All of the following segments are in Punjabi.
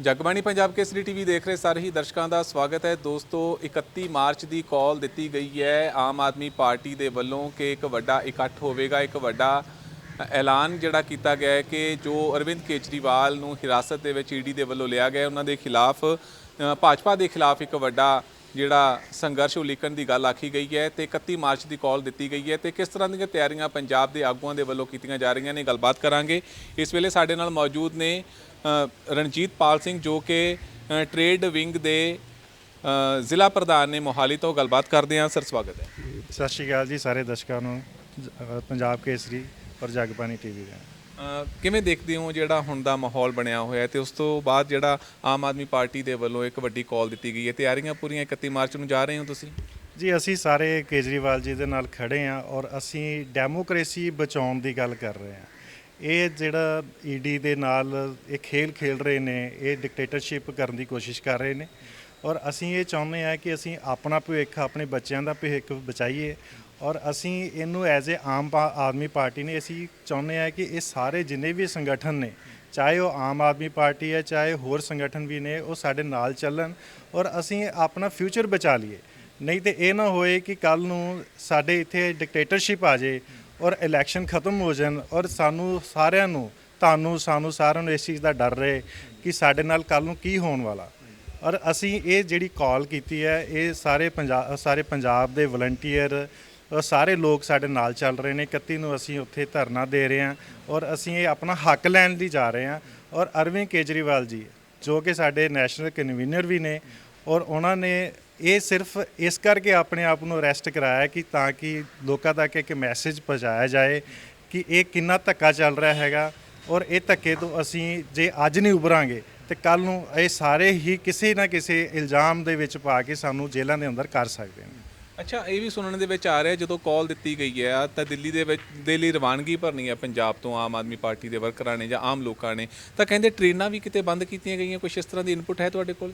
ਜਗਬਾਣੀ ਪੰਜਾਬ ਕੇਸਰੀ ਟੀਵੀ ਦੇਖ ਰਹੇ ਸਾਰੇ ਹੀ ਦਰਸ਼ਕਾਂ ਦਾ ਸਵਾਗਤ ਹੈ। ਦੋਸਤੋ 31 ਮਾਰਚ ਦੀ ਕਾਲ ਦਿੱਤੀ ਗਈ ਹੈ। ਆਮ ਆਦਮੀ ਪਾਰਟੀ ਦੇ ਵੱਲੋਂ ਕਿ ਇੱਕ ਵੱਡਾ ਇਕੱਠ ਹੋਵੇਗਾ, ਇੱਕ ਵੱਡਾ ਐਲਾਨ ਜਿਹੜਾ ਕੀਤਾ ਗਿਆ ਹੈ ਕਿ ਜੋ ਅਰਵਿੰਦ ਕੇਜਰੀਵਾਲ ਨੂੰ ਹਿਰਾਸਤ ਦੇ ਵਿੱਚ ਈਡੀ ਦੇ ਵੱਲੋਂ ਲਿਆ ਗਿਆ ਉਹਨਾਂ ਦੇ ਖਿਲਾਫ ਭਾਜਪਾ ਦੇ ਖਿਲਾਫ ਇੱਕ ਵੱਡਾ ਜਿਹੜਾ ਸੰਘਰਸ਼ ਉਲੀਕਣ ਦੀ ਗੱਲ ਆਖੀ ਗਈ ਹੈ ਤੇ 31 ਮਾਰਚ ਦੀ ਕਾਲ ਦਿੱਤੀ ਗਈ ਹੈ ਤੇ ਕਿਸ ਤਰ੍ਹਾਂ ਦੀਆਂ ਤਿਆਰੀਆਂ ਪੰਜਾਬ ਦੇ ਆਗੂਆਂ ਦੇ ਵੱਲੋਂ ਕੀਤੀਆਂ ਜਾ ਰਹੀਆਂ ਨੇ ਗੱਲਬਾਤ ਕਰਾਂਗੇ। ਇਸ ਵੇਲੇ ਸਾਡੇ ਨਾਲ ਮੌਜੂਦ ਨੇ ਰਣਜੀਤ ਪਾਲ ਸਿੰਘ ਜੋ ਕਿ ਅ, ਟ੍ਰੇਡ ਵਿੰਗ ਦੇ ਜ਼ਿਲ੍ਹਾ ਪ੍ਰਧਾਨ ਨੇ ਮੋਹਾਲੀ ਤੋਂ। ਗੱਲਬਾਤ ਕਰਦੇ ਹਾਂ ਸਰ ਸਵਾਗਤ ਹੈ। ਸਤਿ ਸ਼੍ਰੀ ਅਕਾਲ ਜੀ ਸਾਰੇ ਦਰਸ਼ਕਾਂ ਨੂੰ ਪੰਜਾਬ ਕੇਸਰੀ ਔਰ ਜਗਬਾਣੀ ਟੀਵੀ ਦੇ। ਅ, ਕਿਵੇਂ ਦੇਖਦੇ ਹੋ ਜਿਹੜਾ ਹੁਣ ਦਾ ਮਾਹੌਲ ਬਣਿਆ ਹੋਇਆ ਹੈ ਤੇ ਉਸ ਤੋਂ ਬਾਅਦ ਜਿਹੜਾ ਆਮ ਆਦਮੀ ਪਾਰਟੀ ਦੇ ਵੱਲੋਂ ਇੱਕ ਵੱਡੀ ਕਾਲ ਦਿੱਤੀ ਗਈ ਹੈ? ਤਿਆਰੀਆਂ ਪੂਰੀਆਂ 31 ਮਾਰਚ ਨੂੰ ਜਾ ਰਹੇ ਹੋ ਤੁਸੀਂ? ਜੀ, ਅਸੀਂ ਸਾਰੇ ਕੇਜਰੀਵਾਲ ਜੀ ਦੇ ਨਾਲ ਖੜੇ ਹਾਂ ਔਰ ਅਸੀਂ ਡੈਮੋਕ੍ਰੇਸੀ ਬਚਾਉਣ ਦੀ ਗੱਲ ਕਰ ਰਹੇ ਹਾਂ। ਇਹ ਜਿਹੜਾ ਈਡੀ ਦੇ ਨਾਲ ਇਹ ਖੇਲ ਖੇਲ ਰਹੇ ਨੇ, ਇਹ ਡਿਕਟੇਟਰਸ਼ਿਪ ਕਰਨ ਦੀ ਕੋਸ਼ਿਸ਼ ਕਰ ਰਹੇ ਨੇ ਔਰ ਅਸੀਂ ਇਹ ਚਾਹੁੰਦੇ ਹਾਂ ਕਿ ਅਸੀਂ ਆਪਣਾ ਭਵਿੱਖ, ਆਪਣੇ ਬੱਚਿਆਂ ਦਾ ਭਵਿੱਖ ਬਚਾਈਏ ਔਰ ਅਸੀਂ ਇਹਨੂੰ ਐਜ਼ ਅ ਆਮ ਪਾ- ਆਦਮੀ ਪਾਰਟੀ ਨੇ ਅਸੀਂ ਚਾਹੁੰਦੇ ਹਾਂ ਕਿ ਇਹ ਸਾਰੇ ਜਿੰਨੇ ਵੀ ਸੰਗਠਨ ਨੇ, ਚਾਹੇ ਉਹ ਆਮ ਆਦਮੀ ਪਾਰਟੀ ਹੈ, ਚਾਹੇ ਹੋਰ ਸੰਗਠਨ ਵੀ ਨੇ, ਉਹ ਸਾਡੇ ਨਾਲ ਚੱਲਣ ਔਰ ਅਸੀਂ ਆਪਣਾ ਫਿਊਚਰ ਬਚਾ ਲਈਏ। ਨਹੀਂ ਤੇ ਇਹ ਨਾ ਹੋਏ ਕਿ ਕੱਲ ਨੂੰ ਸਾਡੇ ਇੱਥੇ ਡਿਕਟੇਟਰਸ਼ਿਪ ਆ ਜਾਏ ਔਰ ਇਲੈਕਸ਼ਨ ਖਤਮ ਹੋ ਜਾਣ ਔਰ ਸਾਨੂੰ ਸਾਰਿਆਂ ਨੂੰ, ਤੁਹਾਨੂੰ, ਸਾਨੂੰ ਸਾਰਿਆਂ ਨੂੰ ਇਸ ਚੀਜ਼ ਦਾ ਡਰ ਰਹੇ ਕਿ ਸਾਡੇ ਨਾਲ ਕੱਲ ਨੂੰ ਕੀ ਹੋਣ ਵਾਲਾ। ਔਰ ਅਸੀਂ ਇਹ ਜਿਹੜੀ ਕਾਲ ਕੀਤੀ ਹੈ, ਇਹ ਸਾਰੇ ਪੰਜਾਬ ਸਾਰੇ ਪੰਜਾਬ ਦੇ ਵਲੰਟੀਅਰ ਸਾਰੇ ਲੋਕ ਸਾਡੇ ਨਾਲ ਚੱਲ ਰਹੇ ਨੇ 31 ਨੂੰ ਅਸੀਂ ਉੱਥੇ ਧਰਨਾ ਦੇ ਰਹੇ ਹਾਂ ਔਰ ਅਸੀਂ ਇਹ ਆਪਣਾ ਹੱਕ ਲੈਣ ਲਈ ਜਾ ਰਹੇ ਹਾਂ ਔਰ ਅਰਵਿੰਦ ਕੇਜਰੀਵਾਲ ਜੀ, ਜੋ ਕਿ ਸਾਡੇ ਨੈਸ਼ਨਲ ਕਨਵੀਨਰ ਵੀ ਨੇ ਔਰ ਉਹਨਾਂ ਨੇ ਇਹ ਸਿਰਫ ਇਸ ਕਰਕੇ ਆਪਣੇ ਆਪ ਨੂੰ ਅਰੈਸਟ ਕਰਾਇਆ ਕਿ ਤਾਂ ਕਿ ਲੋਕਾਂ ਤੱਕ ਇੱਕ ਮੈਸੇਜ ਪਹੁੰਚਾਇਆ ਜਾਏ ਕਿ ਇਹ ਕਿੰਨਾ ਧੱਕਾ ਚੱਲ ਰਿਹਾ ਹੈਗਾ ਔਰ ਇਹ ਧੱਕੇ ਤੋਂ ਅਸੀਂ ਜੇ ਅੱਜ ਨਹੀਂ ਉਭਰਾਂਗੇ ਤੇ ਕੱਲ ਨੂੰ ਇਹ ਸਾਰੇ ਹੀ ਕਿਸੇ ਨਾ ਕਿਸੇ ਇਲਜ਼ਾਮ ਦੇ ਵਿੱਚ ਪਾ ਕੇ ਸਾਨੂੰ ਜੇਲ੍ਹਾਂ ਦੇ ਅੰਦਰ ਕਰ ਸਕਦੇ ਨੇ। ਅੱਛਾ ਇਹ ਵੀ ਸੁਣਨ ਦੇ ਵਿੱਚ ਆ ਰਿਹਾ ਜਦੋਂ ਕਾਲ ਦਿੱਤੀ ਗਈ ਹੈ ਤਾਂ ਦਿੱਲੀ ਦੇ ਵਿੱਚ ਦੇ ਲਈ ਰਵਾਨਗੀ ਭਰਨੀ ਹੈ ਪੰਜਾਬ ਤੋਂ ਆਮ ਆਦਮੀ ਪਾਰਟੀ ਦੇ ਵਰਕਰਾਂ ਨੇ ਜਾਂ ਆਮ ਲੋਕਾਂ ਨੇ। ਤਾਂ ਕਹਿੰਦੇ ਟ੍ਰੇਨਾਂ ਵੀ ਕਿਤੇ ਬੰਦ ਕੀਤੀਆਂ ਗਈਆਂ ਕੁਝ ਇਸ ਤਰ੍ਹਾਂ ਦੀ ਇਨਪੁਟ ਹੈ ਤੁਹਾਡੇ ਕੋਲ?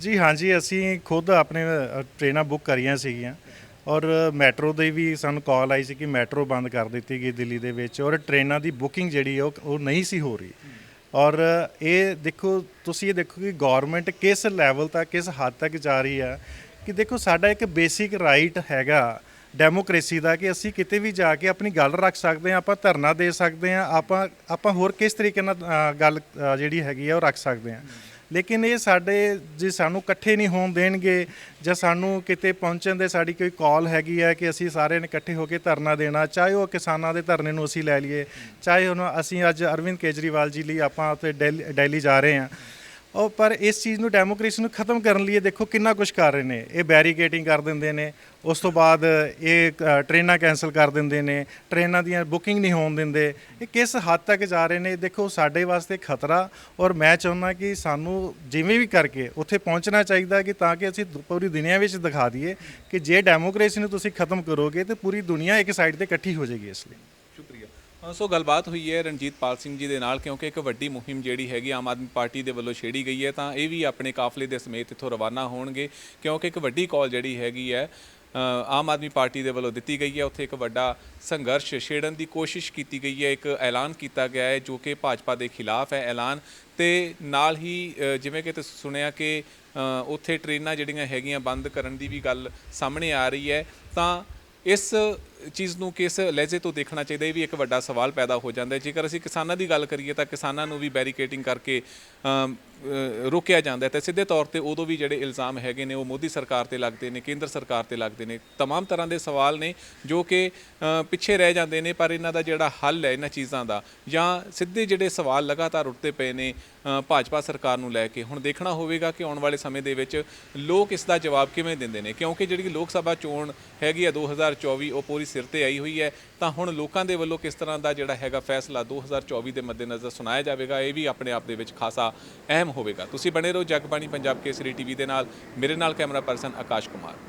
ਜੀ ਹਾਂਜੀ ਅਸੀਂ ਖੁਦ ਆਪਣੇ ਅ, ਟ੍ਰੇਨਾਂ ਬੁੱਕ ਕਰੀਆਂ ਸੀਗੀਆਂ। ਔਰ ਮੈਟਰੋ ਦੇ ਵੀ ਸਾਨੂੰ ਕਾਲ ਆਈ ਸੀ ਕਿ ਮੈਟਰੋ ਬੰਦ ਕਰ ਦਿੱਤੀ ਗਈ ਦਿੱਲੀ ਦੇ ਵਿੱਚ। ਔਰ ਟ੍ਰੇਨਾਂ ਦੀ ਬੁਕਿੰਗ ਜਿਹੜੀ ਹੈ ਉਹ ਉਹ ਨਹੀਂ ਸੀ ਹੋ ਰਹੀ। ਔਰ ਇਹ ਦੇਖੋ ਤੁਸੀਂ ਇਹ ਦੇਖੋ ਕਿ ਗਵਰਨਮੈਂਟ ਕਿਸ ਲੈਵਲ ਤੱਕ ਕਿਸ ਹੱਦ ਤੱਕ ਜਾ ਰਹੀ ਹੈ। ਕਿ ਦੇਖੋ ਸਾਡਾ ਇੱਕ ਬੇਸਿਕ ਰਾਈਟ ਹੈਗਾ ਡੈਮੋਕ੍ਰੇਸੀ ਦਾ ਕਿ ਅਸੀਂ ਕਿਤੇ ਵੀ ਜਾ ਕੇ ਆਪਣੀ ਗੱਲ ਰੱਖ ਸਕਦੇ ਹਾਂ ਆਪਾਂ ਧਰਨਾ ਦੇ ਸਕਦੇ ਹਾਂ ਆਪਾਂ ਆਪਾਂ ਹੋਰ ਕਿਸ ਤਰੀਕੇ ਨਾਲ ਅ, ਗੱਲ ਅ, ਜਿਹੜੀ ਹੈਗੀ ਆ ਉਹ ਰੱਖ ਸਕਦੇ ਹਾਂ। ਲੇਕਿਨ ਇਹ ਸਾਡੇ ਜੇ ਸਾਨੂੰ ਇਕੱਠੇ ਨਹੀਂ ਹੋਣ ਦੇਣਗੇ ਜਾਂ ਸਾਨੂੰ ਕਿਤੇ ਪਹੁੰਚਣ ਦੇ ਸਾਡੀ ਕੋਈ ਕਾਲ ਹੈਗੀ ਹੈ ਕਿ ਅਸੀਂ ਸਾਰਿਆਂ ਨੇ ਇਕੱਠੇ ਹੋ ਕੇ ਧਰਨਾ ਦੇਣਾ ਚਾਹੇ ਉਹ ਕਿਸਾਨਾਂ ਦੇ ਧਰਨੇ ਨੂੰ ਅਸੀਂ ਲੈ ਲਈਏ ਚਾਹੇ ਹੁਣ ਅਸੀਂ ਅੱਜ ਅਰਵਿੰਦ ਕੇਜਰੀਵਾਲ ਜੀ ਲਈ ਆਪਾਂ ਉੱਥੇ ਦਿੱਲੀ ਦਿੱਲੀ ਜਾ ਰਹੇ ਹਾਂ ਉਹ ਪਰ ਇਸ ਚੀਜ਼ ਨੂੰ ਡੈਮੋਕ੍ਰੇਸੀ ਨੂੰ ਖਤਮ ਕਰਨ ਲਈ ਇਹ ਦੇਖੋ ਕਿੰਨਾ ਕੁਝ ਕਰ ਰਹੇ ਨੇ। ਇਹ ਬੈਰੀਕੇਟਿੰਗ ਕਰ ਦਿੰਦੇ ਨੇ ਉਸ ਤੋਂ ਬਾਅਦ ਇਹ ਅ, ਟ੍ਰੇਨਾਂ ਕੈਨਸਲ ਕਰ ਦਿੰਦੇ ਨੇ ਟ੍ਰੇਨਾਂ ਦੀਆਂ ਬੁਕਿੰਗ ਨਹੀਂ ਹੋਣ ਦਿੰਦੇ। ਇਹ ਕਿਸ ਹੱਦ ਤੱਕ ਜਾ ਰਹੇ ਨੇ ਇਹ ਦੇਖੋ ਸਾਡੇ ਵਾਸਤੇ ਖਤਰਾ ਔਰ ਮੈਂ ਚਾਹੁੰਦਾ ਕਿ ਸਾਨੂੰ ਜਿਵੇਂ ਵੀ ਕਰਕੇ ਉੱਥੇ ਪਹੁੰਚਣਾ ਚਾਹੀਦਾ ਕਿ ਤਾਂ ਕਿ ਅਸੀਂ ਦੁ- ਪੂਰੀ ਦੁਨੀਆ ਵਿੱਚ ਦਿਖਾ ਦਈਏ ਕਿ ਜੇ ਡੈਮੋਕ੍ਰੇਸੀ ਨੂੰ ਤੁਸੀਂ ਖਤਮ ਕਰੋਗੇ ਤੇ ਪੂਰੀ ਦੁਨੀਆ ਇੱਕ ਸਾਈਡ ਤੇ ਇਕੱਠੀ ਹੋ ਜਾਏਗੀ ਇਸ ਲਈ। ਸੋ ਗੱਲਬਾਤ ਹੋਈ ਹੈ ਰਣਜੀਤ ਪਾਲ ਸਿੰਘ ਜੀ ਦੇ ਨਾਲ, ਕਿਉਂਕਿ ਇੱਕ ਵੱਡੀ ਮੁਹਿੰਮ ਜਿਹੜੀ ਹੈਗੀ ਆਮ ਆਦਮੀ ਪਾਰਟੀ ਦੇ ਵੱਲੋਂ ਛੇੜੀ ਗਈ ਹੈ, ਤਾਂ ਇਹ ਵੀ ਆਪਣੇ ਕਾਫਲੇ ਦੇ ਸਮੇਤ ਇੱਥੋਂ ਰਵਾਨਾ ਹੋਣਗੇ, ਕਿਉਂਕਿ ਇੱਕ ਵੱਡੀ ਕਾਲ ਜਿਹੜੀ ਹੈਗੀ ਹੈ ਆਮ ਆਦਮੀ ਪਾਰਟੀ ਦੇ ਵੱਲੋਂ ਦਿੱਤੀ ਗਈ ਹੈ। ਉੱਥੇ ਇੱਕ ਵੱਡਾ ਸੰਘਰਸ਼ ਛੇੜਨ ਦੀ ਕੋਸ਼ਿਸ਼ ਕੀਤੀ ਗਈ ਹੈ, ਇੱਕ ਐਲਾਨ ਕੀਤਾ ਗਿਆ ਹੈ, ਜੋ ਕਿ ਭਾਜਪਾ ਦੇ ਖਿਲਾਫ ਹੈ ਐਲਾਨ। ਤੇ ਨਾਲ ਹੀ ਜਿਵੇਂ ਕਿ ਤੁਸੀਂ ਸੁਣਿਆ ਕਿ ਉੱਥੇ ਟ੍ਰੇਨਾਂ ਜਿਹੜੀਆਂ ਹੈਗੀਆਂ ਬੰਦ ਕਰਨ ਦੀ ਵੀ ਗੱਲ ਸਾਹਮਣੇ ਆ ਰਹੀ ਹੈ, ਤਾਂ ਇਸ ਚੀਜ਼ ਨੂੰ ਕਿਸ ਲਹਿਜੇ ਤੋਂ ਦੇਖਣਾ ਚਾਹੀਦਾ, ਇਹ ਵੀ ਇੱਕ ਵੱਡਾ ਸਵਾਲ ਪੈਦਾ ਹੋ ਜਾਂਦਾ ਹੈ। ਜੇਕਰ ਅਸੀਂ ਕਿਸਾਨਾਂ ਦੀ ਗੱਲ ਕਰੀਏ ਤਾਂ ਕਿਸਾਨਾਂ ਨੂੰ ਵੀ ਬੈਰੀਕੇਟਿੰਗ ਕਰਕੇ ਰੋਕਿਆ ਜਾਂਦਾ ਹੈ ਤੇ ਸਿੱਧੇ ਤੌਰ ਤੇ ਉਦੋਂ ਵੀ ਜਿਹੜੇ ਇਲਜ਼ਾਮ ਹੈਗੇ ਨੇ ਉਹ ਮੋਦੀ ਸਰਕਾਰ ਤੇ ਲੱਗਦੇ ਨੇ ਕੇਂਦਰ ਸਰਕਾਰ ਤੇ ਲੱਗਦੇ ਨੇ तमाम ਤਰ੍ਹਾਂ ਦੇ ਸਵਾਲ ਨੇ ਜੋ ਕਿ ਅ, ਪਿੱਛੇ ਰਹਿ ਜਾਂਦੇ ਨੇ ਪਰ ਇਹਨਾਂ ਦਾ ਜਿਹੜਾ ਹੱਲ ਹੈ ਇਹਨਾਂ ਚੀਜ਼ਾਂ ਦਾ ਜਾਂ ਸਿੱਧੇ ਜਿਹੜੇ ਸਵਾਲ ਲਗਾਤਾਰ ਉੱਠਦੇ ਪਏ ਨੇ ਅ, ਭਾਜਪਾ ਸਰਕਾਰ ਨੂੰ ਲੈ ਕੇ ਹੁਣ ਦੇਖਣਾ ਹੋਵੇਗਾ ਕਿ ਆਉਣ ਵਾਲੇ ਸਮੇਂ ਦੇ ਵਿੱਚ ਲੋਕ ਇਸ ਦਾ ਜਵਾਬ ਕਿਵੇਂ ਦਿੰਦੇ ਨੇ ਕਿਉਂਕਿ ਜਿਹੜੀ ਲੋਕ ਸਭਾ ਚੋਣ ਹੈਗੀ ਆ 2024 ਉਹ ਪੂਰੀ ਸਿਰ ਤੇ ਆਈ ਹੋਈ ਹੈ ਤਾਂ ਹੁਣ ਲੋਕਾਂ ਦੇ ਵੱਲੋਂ ਕਿਸ ਤਰ੍ਹਾਂ ਦਾ ਜਿਹੜਾ ਹੈਗਾ ਫੈਸਲਾ 2024 ਦੇ ਮੱਦੇਨਜ਼ਰ ਸੁਣਾਇਆ ਜਾਵੇਗਾ ਇਹ ਵੀ ਆਪਣੇ ਆਪ ਦੇ ਵਿੱਚ ਖਾਸਾ ਅਹਿਮ ਹੋਵੇਗਾ। ਤੁਸੀਂ ਬਣੇ ਰਹੋ ਜਗਬਾਣੀ ਪੰਜਾਬ ਕੇਸਰੀ ਟੀਵੀ ਦੇ ਨਾਲ। ਮੇਰੇ ਨਾਲ ਕੈਮਰਾ ਪਰਸਨ ਆਕਾਸ਼ ਕੁਮਾਰ।